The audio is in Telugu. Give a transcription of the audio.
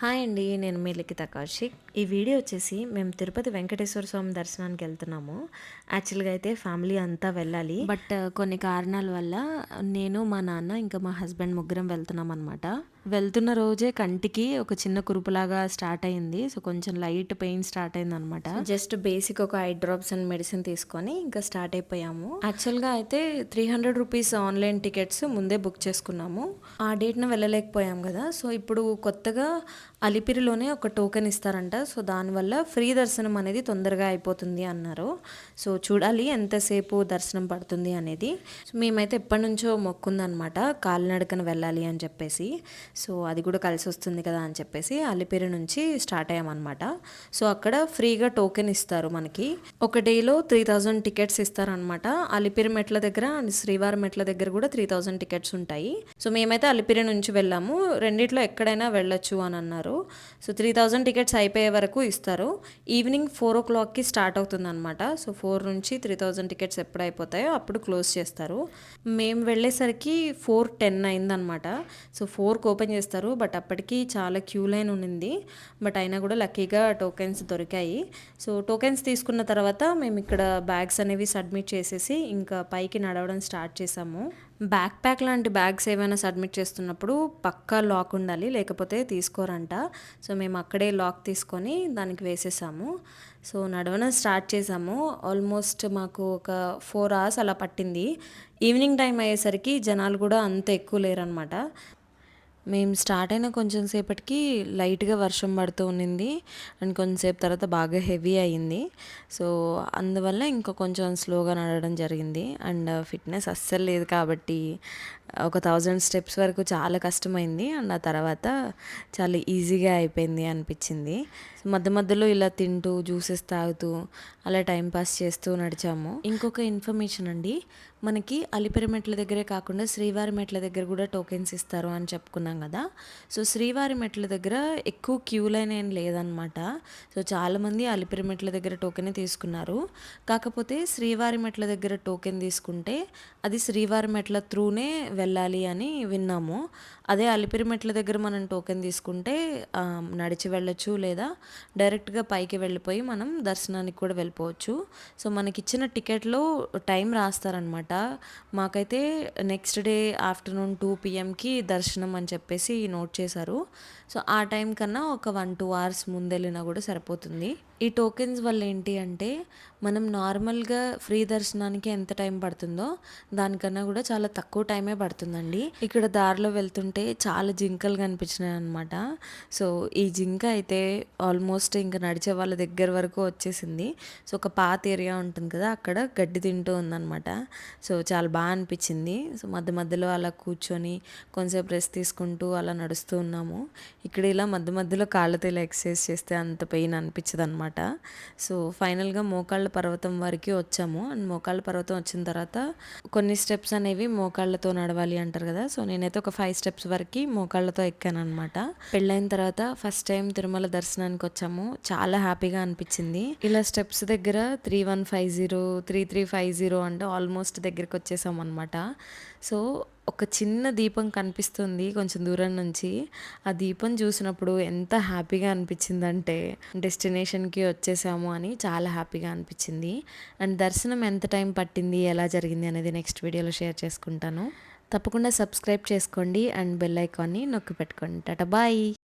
హాయ్ అండి నేను మీ లిఖిత కౌశిక్. ఈ వీడియో వచ్చేసి మేము తిరుపతి వెంకటేశ్వర స్వామి దర్శనానికి వెళ్తున్నాము. యాక్చువల్గా అయితే ఫ్యామిలీ అంతా వెళ్ళాలి. బట్ కొన్ని కారణాల వల్ల నేను మా నాన్న ఇంకా మా హస్బెండ్ ముగ్గురం వెళ్తున్నాం అనమాట వెళ్తున్న రోజే కంటికి ఒక చిన్న కురుపులాగా స్టార్ట్ అయింది. సో కొంచెం లైట్ పెయిన్ స్టార్ట్ అయింది అనమాట జస్ట్ బేసిక్ ఒక ఐ డ్రాప్స్ అండ్ మెడిసిన్ తీసుకొని ఇంకా స్టార్ట్ అయిపోయాము. యాక్చువల్గా అయితే three hundred rupees online tickets ముందే బుక్ చేసుకున్నాము. ఆ డేట్న వెళ్ళలేకపోయాం కదా. సో ఇప్పుడు కొత్తగా అలిపిరిలోనే ఒక టోకెన్ ఇస్తారంట. సో దానివల్ల ఫ్రీ దర్శనం అనేది తొందరగా అయిపోతుంది అన్నారు. సో చూడాలి ఎంతసేపు దర్శనం పడుతుంది అనేది. సో మేమైతే ఎప్పటి నుంచో మొక్కుందనమాట. కాలినడకన వెళ్ళాలి అని చెప్పేసి. సో అది కూడా కలిసి వస్తుంది కదా అని చెప్పేసి అలిపిరి నుంచి స్టార్ట్ అయ్యామన్నమాట. సో అక్కడ ఫ్రీగా టోకెన్ ఇస్తారు మనకి. ఒక డేలో త్రీ థౌజండ్ టికెట్స్ ఇస్తారనమాట అలిపిరి మెట్ల దగ్గర అండ్ శ్రీవారి మెట్ల దగ్గర కూడా త్రీ థౌజండ్ టికెట్స్ ఉంటాయి. సో మేమైతే అలిపిరి నుంచి వెళ్ళాము. రెండిట్లో ఎక్కడైనా వెళ్ళొచ్చు అని అన్నారు. సో త్రీ థౌజండ్ టికెట్స్ అయిపోయే వరకు ఇస్తారు. ఈవినింగ్ ఫోర్ ఓ క్లాక్కి స్టార్ట్ అవుతుంది అనమాట సో ఫోర్ నుంచి త్రీ థౌజండ్ టికెట్స్ ఎప్పుడు అయిపోతాయో అప్పుడు క్లోజ్ చేస్తారు. మేము వెళ్ళేసరికి ఫోర్ టెన్ అయిందనమాట సో ఫోర్కి ఓపెన్ చేస్తారు బట్ అప్పటికి చాలా క్యూ లైన్ ఉన్నింది. బట్ అయినా కూడా లక్కీగా టోకెన్స్ దొరికాయి. సో టోకెన్స్ తీసుకున్న తర్వాత మేము ఇక్కడ బ్యాగ్స్ అనేవి సబ్మిట్ చేసేసి ఇంకా పైకి నడవడం స్టార్ట్ చేసాము. బ్యాక్ ప్యాక్ లాంటి బ్యాగ్స్ ఏమైనా సబ్మిట్ చేస్తున్నప్పుడు పక్కా లాక్ ఉండాలి లేకపోతే తీసుకోరంట. సో మేము అక్కడే లాక్ తీసుకొని దానికి వేసేసాము. సో నడవడం స్టార్ట్ చేసాము. ఆల్మోస్ట్ మాకు ఒక ఫోర్ అవర్స్ అలా పట్టింది. ఈవినింగ్ టైం అయ్యేసరికి జనాలు కూడా అంత ఎక్కువ లేరనమాట. మేము స్టార్ట్ అయిన కొంచెం సేపటికి లైట్గా వర్షం పడుతూ ఉన్నింది. అండ్ కొంచెంసేపు తర్వాత బాగా హెవీ అయ్యింది. సో అందువల్ల ఇంకా కొంచెం స్లోగా నడవడం జరిగింది. అండ్ ఫిట్నెస్ అస్సలు లేదు కాబట్టి ఒక థౌజండ్ స్టెప్స్ వరకు చాలా కష్టమైంది. అండ్ ఆ తర్వాత చాలా ఈజీగా అయిపోయింది అనిపించింది. మధ్య మధ్యలో ఇలా తింటూ జ్యూసెస్ తాగుతూ అలా టైం పాస్ చేస్తూ నడిచాము. ఇంకొక ఇన్ఫర్మేషన్ అండి. మనకి అలిపిరి మెట్ల దగ్గరే కాకుండా శ్రీవారి మెట్ల దగ్గర కూడా టోకెన్స్ ఇస్తారు అని చెప్పుకున్నాం కదా. సో శ్రీవారి మెట్ల దగ్గర ఎక్కువ క్యూ లైన్ ఏం లేదనమాట సో చాలామంది అలిపిరి మెట్ల దగ్గర టోకెన్ తీసుకున్నారు. కాకపోతే శ్రీవారి మెట్ల దగ్గర టోకెన్ తీసుకుంటే అది శ్రీవారి మెట్ల త్రూనే వెళ్ళాలి అని విన్నాము. అదే అలిపిరి మెట్ల దగ్గర మనం టోకెన్ తీసుకుంటే నడిచి వెళ్ళొచ్చు లేదా డైరెక్ట్గా పైకి వెళ్ళిపోయి మనం దర్శనానికి కూడా వెళ్ళిపోవచ్చు. సో మనకి ఇచ్చిన టికెట్లో టైం రాస్తారనమాట మాకైతే నెక్స్ట్ డే ఆఫ్టర్నూన్ టూ పిఎంకి దర్శనం అని చెప్పేసి నోట్ చేశారు. సో ఆ టైం కన్నా ఒక వన్ టూ అవర్స్ ముందెళ్ళినా కూడా సరిపోతుంది. ఈ టోకెన్స్ వల్ల ఏంటి అంటే మనం నార్మల్గా ఫ్రీ దర్శనానికి ఎంత టైం పడుతుందో దానికన్నా కూడా చాలా తక్కువ టైమే పడుతుంది. పడుతుందండి. ఇక్కడ దారిలో వెళ్తుంటే చాలా జింకలు కనిపించినాయి అనమాట సో ఈ జింక అయితే ఆల్మోస్ట్ ఇంకా నడిచే వాళ్ళ దగ్గర వరకు వచ్చేసింది. సో ఒక పాత ఏరియా ఉంటుంది కదా అక్కడ గడ్డి తింటూ ఉందన్నమాట. సో చాలా బాగా అనిపించింది. సో మధ్య మధ్యలో అలా కూర్చొని కొంచెంసేపు రెస్ట్ తీసుకుంటూ అలా నడుస్తూ ఉన్నాము. ఇక్కడ ఇలా మధ్య మధ్యలో కాళ్ళతో ఇలా ఎక్సర్సైజ్ చేస్తే అంత పెయిన్ అనిపించదు అనమాట సో ఫైనల్గా మోకాళ్ళ పర్వతం వరకు వచ్చాము. అండ్ మోకాళ్ళ పర్వతం వచ్చిన తర్వాత కొన్ని స్టెప్స్ అనేవి మోకాళ్ళతో నడవాలి అంటారు కదా. సో నేనైతే ఒక ఫైవ్ స్టెప్స్ వరకు మోకాళ్ళతో ఎక్కాను అనమాట పెళ్ళైన తర్వాత ఫస్ట్ టైం తిరుమల దర్శనానికి వచ్చాము. చాలా హ్యాపీగా అనిపించింది. ఇలా స్టెప్స్ దగ్గర three one five zero three three five zero అంటే ఆల్మోస్ట్ దగ్గరికి వచ్చేసాం అనమాట సో ఒక చిన్న దీపం కనిపిస్తుంది కొంచెం దూరం నుంచి. ఆ దీపం చూసినప్పుడు ఎంత హ్యాపీగా అనిపించిందంటే డెస్టినేషన్కి వచ్చేసాము అని చాలా హ్యాపీగా అనిపించింది. అండ్ దర్శనం ఎంత టైం పట్టింది ఎలా జరిగింది అనేది నెక్స్ట్ వీడియోలో షేర్ చేసుకుంటాను. తప్పకుండా సబ్స్క్రైబ్ చేసుకోండి అండ్ బెల్ ఐకాన్ని నొక్కి పెట్టుకోండి. Tata bye.